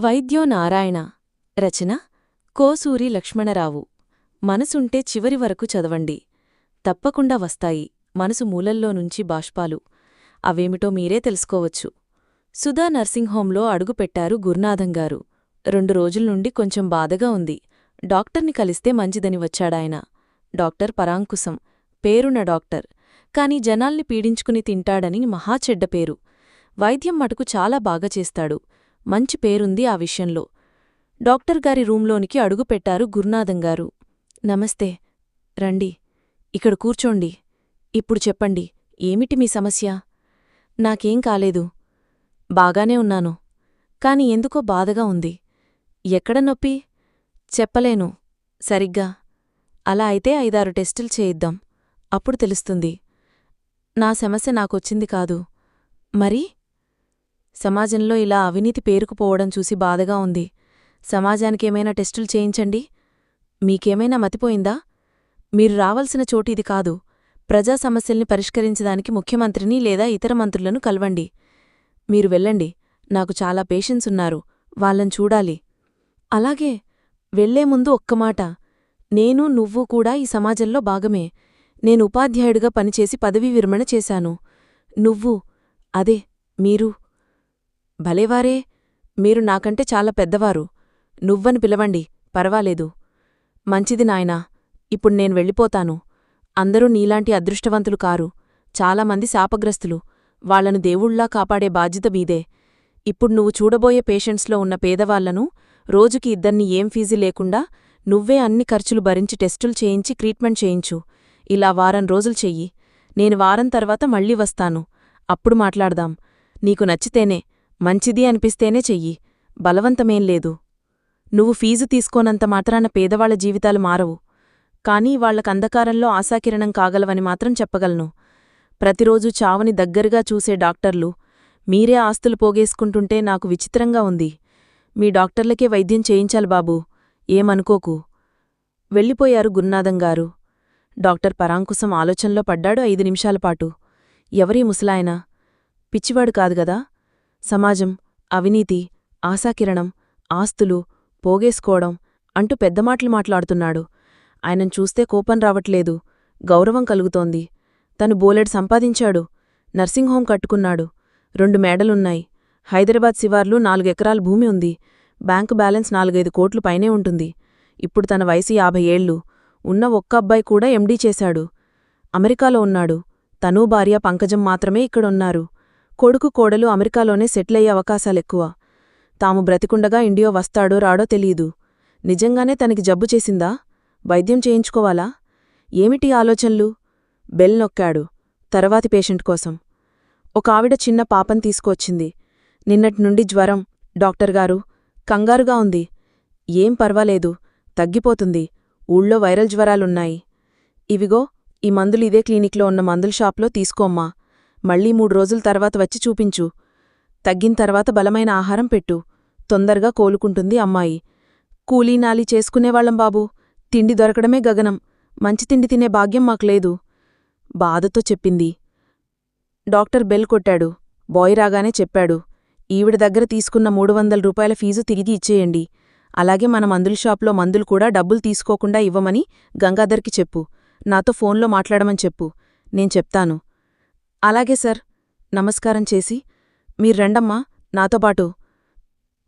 వైద్యో నారాయణ రచన కోసూరి లక్ష్మణరావు. మనసుంటే చివరి వరకు చదవండి. తప్పకుండా వస్తాయి. మనసు మూలల్లో నుంచి బాష్పాలు. అవేమిటో మీరే తెలుసుకోవచ్చు. సుధా నర్సింగ్ హోంలో అడుగుపెట్టారు గురునాథంగారు రెండు రోజుల నుండి కొంచెం బాధగా ఉంది. డాక్టర్ని కలిస్తే మంచిదని వచ్చాడాయన. డాక్టర్ పరాంకుశం. పేరున్న డాక్టర్. కాని జనాల్ని పీడించుకుని తింటాడని మహా చెడ్డ పేరు. వైద్యం మటుకు చాలా బాగా చేస్తాడు. మంచి పేరుంది ఆ విషయంలో. డాక్టర్ గారి రూంలోనికి అడుగుపెట్టారు గురునాథంగారు నమస్తే. రండి. ఇక్కడ కూర్చోండి. ఇప్పుడు చెప్పండి. ఏమిటి మీ సమస్య? నాకేం కాలేదు. బాగానే ఉన్నాను. కాని ఎందుకో బాధగా ఉంది. ఎక్కడ నొప్పి? చెప్పలేను. సరిగ్గా. అలా అయితే ఐదారు టెస్టులు చేయిద్దాం. అప్పుడు తెలుస్తుంది. నా సమస్య నాకొచ్చింది కాదు. మరి? సమాజంలో ఇలా అవినీతి పేరుకుపోవడం చూసి బాధగా ఉంది. సమాజానికేమైనా టెస్టులు చేయించండి? మీకేమైనా మతిపోయిందా? మీరు రావలసిన చోటు ఇది కాదు. ప్రజా సమస్యల్ని పరిష్కరించడానికి ముఖ్యమంత్రిని లేదా ఇతర మంత్రులను కలవండి. మీరు వెళ్ళండి. నాకు చాలా పేషెన్స్ ఉన్నారు. వాళ్ళని చూడాలి. అలాగే వెళ్ళే ముందు ఒక్క మాట. నేను నువ్వు కూడా ఈ సమాజంలో భాగమే. నేను ఉపాధ్యాయుడిగా పనిచేసి పదవీ విరమణ చేశాను. నువ్వు అదే మీరు. భలేవారే మీరు నాకంటే చాలా పెద్దవారు. నువ్వని పిలవండి పర్వాలేదు. మంచిది నాయనా ఇప్పుడు నేను వెళ్ళిపోతాను. అందరూ నీలాంటి అదృష్టవంతులు కారు. చాలామంది శాపగ్రస్తులు. వాళ్ళను దేవుళ్ళా కాపాడే బాధ్యత మీదే. ఇప్పుడు నువ్వు చూడబోయే పేషెంట్స్లో ఉన్న పేదవాళ్ళను రోజుకి ఇద్దర్ని ఏం ఫీజు లేకుండా నువ్వే అన్ని ఖర్చులు భరించి టెస్టులు చేయించి ట్రీట్మెంట్ చేయించు. ఇలా వారం రోజులు చెయ్యి. నేను వారం తర్వాత మళ్ళీ వస్తాను. అప్పుడు మాట్లాడదాం. నీకు నచ్చితేనే. మంచిది అనిపిస్తేనే చెయ్యి. బలవంతమేం లేదు. నువ్వు ఫీజు తీసుకోనంత మాత్రాన పేదవాళ్ళ జీవితాలు మారవు. కానీ వాళ్ళకంధకారంలో ఆశాకిరణం కాగలవని మాత్రం చెప్పగలను. ప్రతిరోజూ చావని దగ్గరగా చూసే డాక్టర్లు మీరే ఆస్తులు పోగేసుకుంటుంటే నాకు విచిత్రంగా ఉంది. మీ డాక్టర్లకే వైద్యం చేయించాలి బాబూ. ఏమనుకోకు. వెళ్ళిపోయారు గురునాథంగారు డాక్టర్ పరాంకుశం ఆలోచనలో పడ్డాడు ఐదు నిమిషాలపాటు ఎవరీ ముసలాయన? పిచ్చివాడు కాదుగదా సమాజం అవినీతి ఆశాకిరణం ఆస్తులు పోగేసుకోవడం అంటూ పెద్దమాటలు మాట్లాడుతున్నాడు. ఆయనను చూస్తే కోపం రావట్లేదు గౌరవం కలుగుతోంది. తను బోలెడు సంపాదించాడు నర్సింగ్ హోం కట్టుకున్నాడు. రెండు మేడలున్నాయి. హైదరాబాద్ శివార్లు నాలుగెకరాల భూమి ఉంది. బ్యాంకు బ్యాలెన్స్ నాలుగైదు కోట్లు పైనే ఉంటుంది. ఇప్పుడు తన వయసు యాభై ఏళ్ళు. ఉన్న ఒక్క అబ్బాయి కూడా ఎండీ చేశాడు. అమెరికాలో ఉన్నాడు. తనూ భార్య పంకజం మాత్రమే ఇక్కడున్నారు. కొడుకు కోడలు అమెరికాలోనే సెటిలయ్యే అవకాశాలెక్కువ. తాము బ్రతికుండగా ఇండియో వస్తాడో రాడో తెలీదు. నిజంగానే తనకి జబ్బు చేసిందా? వైద్యం చేయించుకోవాలా? ఏమిటి ఆలోచనలు? బెల్ నొక్కాడు తర్వాతి పేషెంట్ కోసం. ఒక ఆవిడ చిన్న పాపం తీసుకొచ్చింది నిన్నటి నుండి జ్వరం డాక్టర్గారు కంగారుగా ఉంది. ఏం పర్వాలేదు తగ్గిపోతుంది. ఊళ్ళో వైరల్ జ్వరాలున్నాయి. ఇవిగో ఈ మందులు ఇదే క్లినిక్లో ఉన్న మందుల షాప్లో తీసుకోమ్మా. మళ్ళీ మూడు రోజుల తర్వాత వచ్చి చూపించు. తగ్గిన తర్వాత బలమైన ఆహారం పెట్టు. తొందరగా కోలుకుంటుంది అమ్మాయి. కూలీనాలి చేసుకునేవాళ్ళం బాబూ. తిండి దొరకడమే గగనం. మంచి తిండి తినే భాగ్యం మాకు లేదు. బాధతో చెప్పింది. డాక్టర్ బెల్ కొట్టాడు. బాయ్ రాగానే చెప్పాడు. ఈవిడ దగ్గర తీసుకున్న మూడు వందల రూపాయల ఫీజు తిరిగి ఇచ్చేయండి. అలాగే మన మందుల షాప్లో మందులు కూడా డబ్బులు తీసుకోకుండా ఇవ్వమని గంగాధర్కి చెప్పు. నాతో ఫోన్లో మాట్లాడమని చెప్పు. నేను చెప్తాను. అలాగే సార్ నమస్కారం చేసి మీర్రండమ్మా నాతోపాటు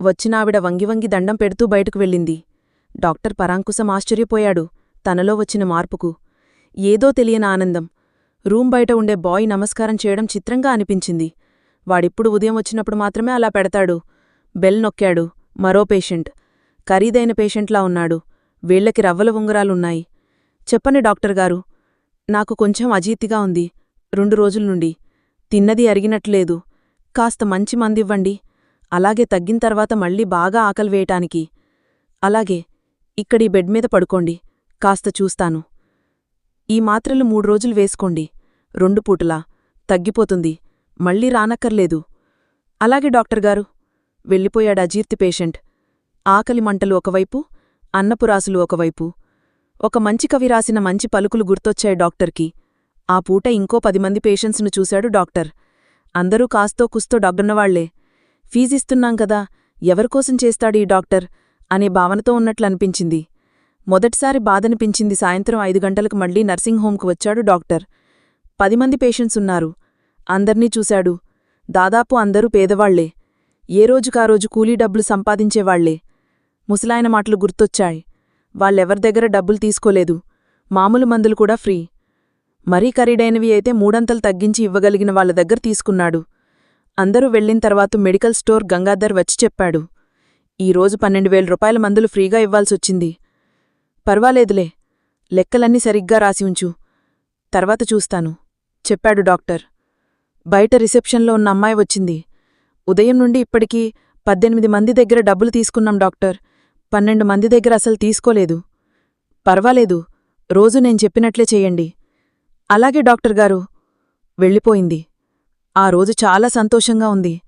వచ్చినావిడ వంగివంగి దండం పెడుతూ బయటకు వెళ్ళింది. డాక్టర్ పరాంకుశం ఆశ్చర్యపోయాడు తనలో వచ్చిన మార్పుకు. ఏదో తెలియని ఆనందం. రూం బయట ఉండే బాయ్ నమస్కారం చేయడం చిత్రంగా అనిపించింది. వాడిప్పుడు ఉదయం వచ్చినప్పుడు మాత్రమే అలా పెడతాడు. బెల్ నొక్కాడు. మరో పేషెంట్. ఖరీదైన పేషెంట్లా ఉన్నాడు. వీళ్ళకి రవ్వల ఉంగరాలున్నాయి. చెప్పని డాక్టర్గారు నాకు కొంచెం అజీతిగా ఉంది. రెండు రోజుల నుండి. తిన్నది అరిగినట్లేదు. కాస్త మంచి మందివ్వండి. అలాగే తగ్గిన తర్వాత మళ్ళీ బాగా ఆకలి వేయటానికి. అలాగే ఇక్కడి బెడ్ మీద పడుకోండి. కాస్త చూస్తాను. ఈ మాత్రలు మూడు రోజులు వేసుకోండి. రెండు పూటలా. తగ్గిపోతుంది. మళ్ళీ రానక్కర్లేదు. అలాగే డాక్టర్గారు వెళ్ళిపోయాడు అజీర్తి పేషెంట్. ఆకలి మంటలు ఒకవైపు అన్నపురాసులు ఒకవైపు. ఒక మంచి కవి రాసిన మంచి పలుకులు గుర్తొచ్చాయి డాక్టర్కి. ఆ పూట ఇంకో పది మంది పేషెంట్స్ను చూశాడు డాక్టర్. అందరూ కాస్తో కుస్తో డబ్బున్నవాళ్ళే ఫీజిస్తున్నాం కదా ఎవరికోసం చేస్తాడు ఈ డాక్టర్? అనే భావనతో ఉన్నట్లనిపించింది మొదటిసారి బాధనిపించింది సాయంత్రం ఐదు గంటలకు మళ్ళీ నర్సింగ్ హోంకు వచ్చాడు డాక్టర్. పది మంది పేషెంట్స్ ఉన్నారు. అందర్నీ చూశాడు. దాదాపు అందరూ పేదవాళ్ళే. ఏ రోజుకా రోజు కూలీ డబ్బులు సంపాదించేవాళ్ళే. ముసలాయన మాటలు గుర్తొచ్చాయి. వాళ్ళెవరి దగ్గర డబ్బులు తీసుకోలేదు. మామూలు మందులు కూడా ఫ్రీ. మరీ ఖరీడైనవి అయితే మూడంతలు తగ్గించి ఇవ్వగలిగిన వాళ్ళ దగ్గర తీసుకున్నాడు. అందరూ వెళ్ళిన తర్వాత మెడికల్ స్టోర్ గంగాధర్ వచ్చి చెప్పాడు. ఈరోజు పన్నెండు వేల రూపాయల మందులు ఫ్రీగా ఇవ్వాల్సొచ్చింది. పర్వాలేదులే. లెక్కలన్నీ సరిగ్గా రాసి ఉంచు. తర్వాత చూస్తాను చెప్పాడు డాక్టర్. బయట రిసెప్షన్లో ఉన్న అమ్మాయి వచ్చింది. ఉదయం నుండి ఇప్పటికీ పద్దెనిమిది మంది దగ్గర డబ్బులు తీసుకున్నాం డాక్టర్. పన్నెండు మంది దగ్గర అసలు తీసుకోలేదు. పర్వాలేదు. రోజు నేను చెప్పినట్లే చెయ్యండి అలాగే డాక్టర్ గారు వెళ్ళిపోయింది. ఆ రోజు చాలా సంతోషంగా ఉంది.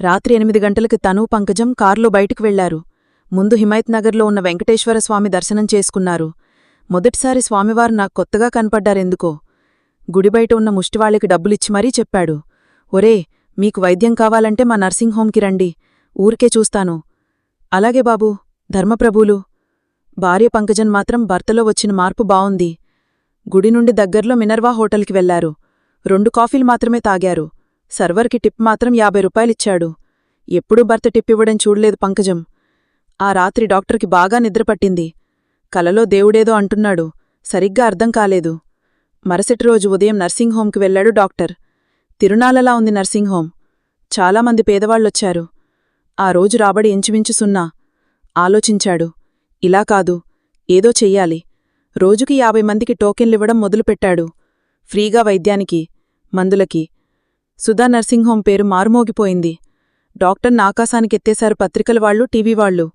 రాత్రి ఎనిమిది గంటలకి తనూ పంకజం కారులో బయటికి వెళ్ళారు. ముందు హిమాయత్ నగర్లో ఉన్న వెంకటేశ్వర స్వామి దర్శనం చేసుకున్నారు. మొదటిసారి స్వామివారు నాకు కొత్తగా కనపడ్డారెందుకో. గుడిబయట ఉన్న ముష్టివాళ్ళకి డబ్బులిచ్చి మరీ చెప్పాడు. ఒరే మీకు వైద్యం కావాలంటే మా నర్సింగ్ హోంకి రండి. ఊరికే చూస్తాను. అలాగే బాబూ ధర్మప్రభులు. భార్య పంకజన్ మాత్రం భర్తలో వచ్చిన మార్పు బావుంది. గుడి నుండి దగ్గర్లో మినర్వా హోటల్కి వెళ్ళారు. రెండు కాఫీలు మాత్రమే తాగారు. సర్వర్కి టిప్ మాత్రం యాభై రూపాయలిచ్చాడు. ఎప్పుడూ భర్త టిప్పివ్వడం చూడలేదు పంకజం. ఆ రాత్రి డాక్టర్కి బాగా నిద్రపట్టింది కలలో దేవుడేదో అంటున్నాడు. సరిగ్గా అర్థం కాలేదు. మరుసటి రోజు ఉదయం నర్సింగ్ హోంకి వెళ్ళాడు డాక్టర్. తిరునాలలా ఉంది నర్సింగ్ హోం చాలామంది పేదవాళ్ళొచ్చారు ఆ రోజు రాబడి ఇంచుమించు సున్నా. ఆలోచించాడు. ఇలా కాదు. ఏదో చెయ్యాలి. రోజుకి యాభై మందికి టోకెన్లివ్వడం మొదలుపెట్టాడు. ఫ్రీగా వైద్యానికి మందులకి. సుధా నర్సింగ్ పేరు మారుమోగిపోయింది. డాక్టర్ని ఆకాశానికెత్తేశారు పత్రికల వాళ్ళు టీవీ వాళ్ళు.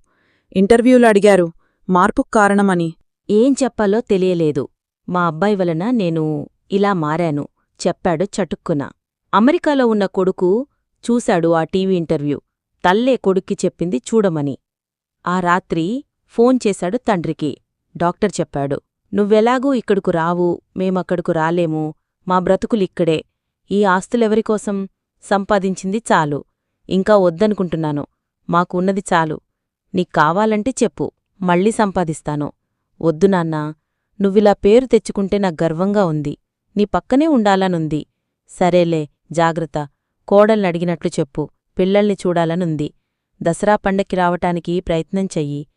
ఇంటర్వ్యూలు అడిగారు. మార్పుకు కారణమని. ఏం చెప్పాలో తెలియలేదు. మా అబ్బాయి వలన నేను ఇలా మారాను చెప్పాడు చటుక్కున. అమెరికాలో ఉన్న కొడుకు చూశాడు ఆ టీవీ ఇంటర్వ్యూ. తల్లే కొడుక్కి చెప్పింది చూడమని. ఆ రాత్రి ఫోన్ చేశాడు తండ్రికి. డాక్టర్ చెప్పాడు. నువ్వెలాగూ ఇక్కడకు రావు మేమక్కడకు రాలేము మా బ్రతుకులిక్కడే ఈ ఆస్తులెవరికోసం సంపాదించింది చాలు. ఇంకా వద్దనుకుంటున్నాను. మాకు ఉన్నది చాలు. నీకు కావాలంటే చెప్పు. మళ్ళీ సంపాదిస్తాను. వద్దు నాన్నా. నువ్విలా పేరు తెచ్చుకుంటే నాకు గర్వంగా ఉంది. నీ పక్కనే ఉండాలనుంది. సరేలే జాగ్రత్త. కోడల్నడిగినట్లు చెప్పు. పిల్లల్ని చూడాలనుంది. దసరా పండక్కి రావటానికి ప్రయత్నం చెయ్యి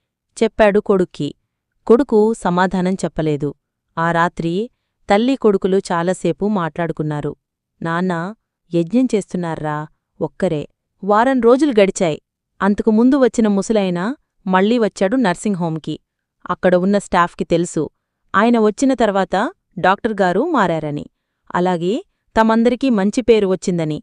చెప్పాడు కొడుక్కి. కొడుకు సమాధానం చెప్పలేదు. ఆ రాత్రి తల్లి కొడుకులు చాలాసేపు మాట్లాడుకున్నారు. నాన్నా యజ్ఞం చేస్తున్నారా? ఒక్కరే. వారం రోజులు గడిచాయి. అంతకు ముందు వచ్చిన ముసలైన మళ్ళీ వచ్చాడు నర్సింగ్ హోంకి అక్కడ ఉన్న స్టాఫ్కి తెలుసు. ఆయన వచ్చిన తర్వాత డాక్టర్ గారు మారారని. అలాగే తమందరికీ మంచి పేరు వచ్చిందని.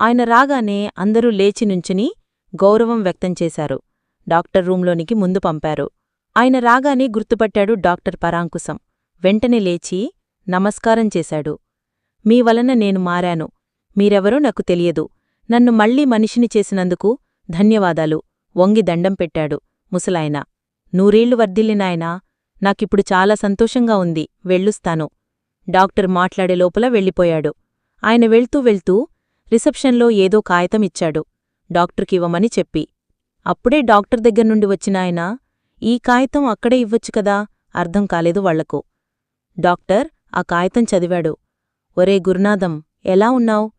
ఆయన రాగానే అందరూ లేచి నుంచుని గౌరవం వ్యక్తం చేశారు. డాక్టర్ రూంలోనికి ముందు పంపారు. ఆయన రాగానే గుర్తుపట్టాడు డాక్టర్ పరాంకుశం. వెంటనే లేచి నమస్కారం చేశాడు. మీ వలన నేను మారాను. మీరెవరో నాకు తెలియదు. నన్ను మళ్ళీ మనిషిని చేసినందుకు ధన్యవాదాలు. వంగి దండం పెట్టాడు ముసలాయన. నూరేళ్ళు వర్ధిల్లినాయనా? నాకిప్పుడు చాలా సంతోషంగా ఉంది. వెళ్ళుస్తాను. డాక్టర్ మాట్లాడే లోపల వెళ్ళిపోయాడు. ఆయన వెళ్తూ వెళ్తూ రిసెప్షన్లో ఏదో కాగితం ఇచ్చాడు. డాక్టర్కివ్వమని చెప్పి. అప్పుడే డాక్టర్ దగ్గర్నుండి వచ్చినాయనా ఈ కాగితం అక్కడే ఇవ్వొచ్చు కదా? అర్థం కాలేదు వాళ్ళకు. డాక్టర్ ఆ కాగితం చదివాడు. ఒరే గురునాథం ఎలా ఉన్నావు?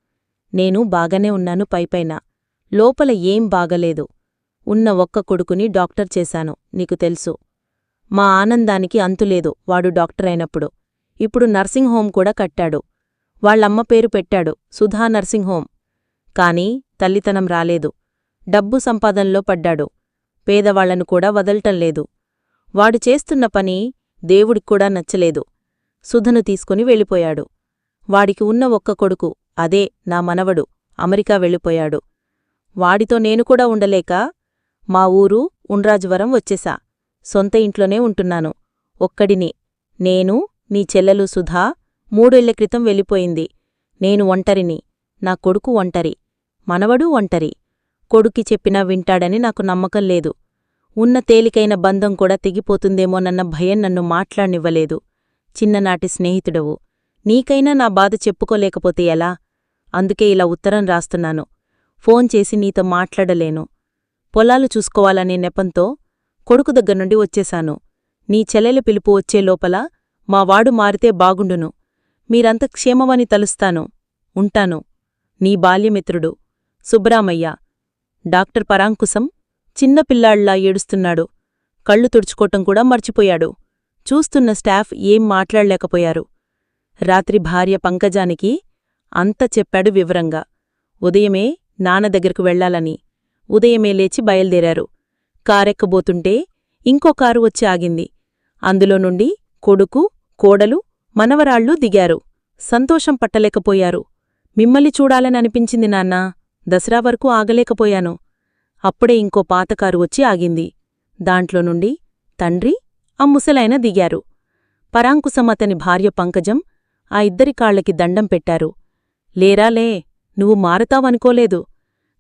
నేను బాగానే ఉన్నాను పైపైన. లోపల ఏం బాగలేదు. ఉన్న ఒక్క కొడుకుని డాక్టర్ చేశాను నీకు తెలుసు. మా ఆనందానికి అంతులేదు వాడు డాక్టర్ అయినప్పుడు. ఇప్పుడు నర్సింగ్ హోం కూడా కట్టాడు. వాళ్ళమ్మ పేరు పెట్టాడు సుధా నర్సింగ్ హోం కాని తల్లితనం రాలేదు. డబ్బు సంపాదనలో పడ్డాడు. పేదవాళ్ళను కూడా వదలటం లేదు. వాడు చేస్తున్న పని దేవుడిక్కూడా నచ్చలేదు. సుధను తీసుకుని వెళ్ళిపోయాడు. వాడికి ఉన్న ఒక్క కొడుకు అదే నా మనవడు అమెరికా వెళ్ళిపోయాడు. వాడితో నేను కూడా ఉండలేక మా ఊరు ఉండ్రాజవరం వచ్చేశా సొంత ఇంట్లోనే ఉంటున్నాను. ఒక్కడిని నేను నీ చెల్లెలు సుధా మూడేళ్ళ క్రితం వెళ్ళిపోయింది. నేను ఒంటరిని నా కొడుకు ఒంటరి మనవడూ ఒంటరి. కొడుక్కి చెప్పినా వింటాడని నాకు నమ్మకం లేదు. ఉన్న తేలికైన బంధం కూడా తెగిపోతుందేమోనన్న భయం నన్ను మాట్లాడనివ్వలేదు. చిన్ననాటి స్నేహితుడవు. నీకైనా నా బాధ చెప్పుకోలేకపోతే ఎలా? అందుకే ఇలా ఉత్తరం రాస్తున్నాను. ఫోన్ చేసి నీతో మాట్లాడలేను. పొలాలు చూసుకోవాలనే నెపంతో కొడుకు దగ్గర్నుండి వచ్చేశాను. నీ చెల్లెల పిలుపు వచ్చే లోపల మా వాడు మారితే బాగుండును. మీరంత క్షేమమని తలుస్తాను. ఉంటాను. నీ బాల్యమిత్రుడు. సుబ్బరామయ్య డాక్టర్ పరాంకుశం చిన్న పిల్లాళ్ళా ఏడుస్తున్నాడు. కళ్ళు తుడుచుకోటం కూడా మర్చిపోయాడు. చూస్తున్న స్టాఫ్ ఏం మాట్లాడలేకపోయారు. రాత్రి భార్య పంకజానికి అంత చెప్పాడు వివరంగా. ఉదయమే నాన్న దగ్గరకు వెళ్ళాలని ఉదయమే లేచి బయల్దేరారు. కారెక్కబోతుంటే ఇంకో కారు వచ్చి ఆగింది. అందులో నుండి కొడుకు కోడలు మనవరాళ్ళు దిగారు. సంతోషం పట్టలేకపోయారు. మిమ్మల్ని చూడాలని అనిపించింది నాన్నా. దసరా వరకు ఆగలేకపోయాను. అప్పుడే ఇంకో పాతకారు వచ్చి ఆగింది. దాంట్లో నుండి తండ్రి ఆ ముసలాయన దిగారు. పరాంకుశం అతని భార్య పంకజం ఆ ఇద్దరి కాళ్ళకి దండం పెట్టారు. లేరాలే నువ్వు మారతావనుకోలేదు.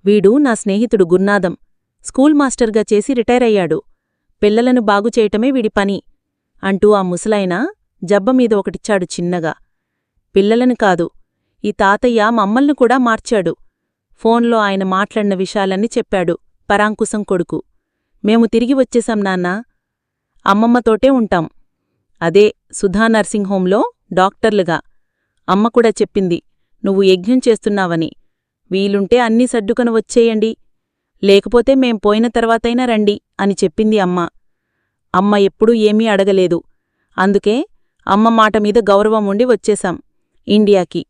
వీడు నా స్నేహితుడు గున్నాదం స్కూల్ మాస్టర్గా చేసి రిటైరయ్యాడు. పిల్లలను బాగుచేయటమే వీడి పని అంటూ ఆ ముసలాయన జబ్బమీద ఒకటిచ్చాడు చిన్నగా. పిల్లలను కాదు ఈ తాతయ్య మమ్మల్ని కూడా మార్చాడు. ఫోన్లో ఆయన మాట్లాడిన విషయాలన్నీ చెప్పాడు పరాంకుశం కొడుకు. మేము తిరిగి వచ్చేశాం నాన్నా. అమ్మమ్మతోటే ఉంటాం. అదే సుధా నర్సింగ్ హోంలో డాక్టర్లుగా. అమ్మ కూడా చెప్పింది నువ్వు యజ్ఞం చేస్తున్నావని. వీలుంటే అన్నీ సర్దుకొని వచ్చేయండి. లేకపోతే మేం పోయిన తర్వాతైనా రండి అని చెప్పింది అమ్మ. అమ్మ ఎప్పుడూ ఏమీ అడగలేదు. అందుకే అమ్మ మాట మీద గౌరవం ఉండి వచ్చేశాం ఇండియాకి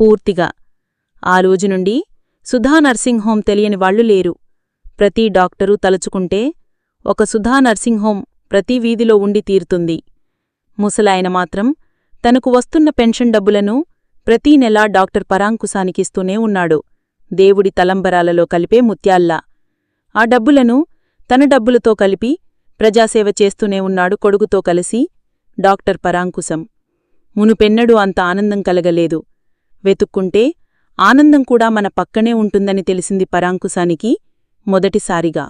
పూర్తిగా. ఆ రోజు నుండి సుధా నర్సింగ్ హోం తెలియని వాళ్ళు లేరు. ప్రతి డాక్టరు తలుచుకుంటే ఒక సుధా నర్సింగ్ హోం ప్రతి వీధిలో ఉండి తీరుతుంది. ముసలాయన మాత్రం తనకు వస్తున్న పెన్షన్ డబ్బులను ప్రతీ నెలా డాక్టర్ పరాంకుశానికిస్తూనే ఉన్నాడు. దేవుడి తలంబరాలలో కలిపే ముత్యాల్లా. ఆ డబ్బులను తన డబ్బులతో కలిపి ప్రజాసేవ చేస్తూనే ఉన్నాడు కొడుకుతో కలిసి డాక్టర్ పరాంకుశం. మునుపెన్నడూ అంత ఆనందం కలగలేదు. వెతుక్కుంటే ఆనందం కూడా మన పక్కనే ఉంటుందని తెలిసింది పరాంకుశానికి మొదటిసారిగా.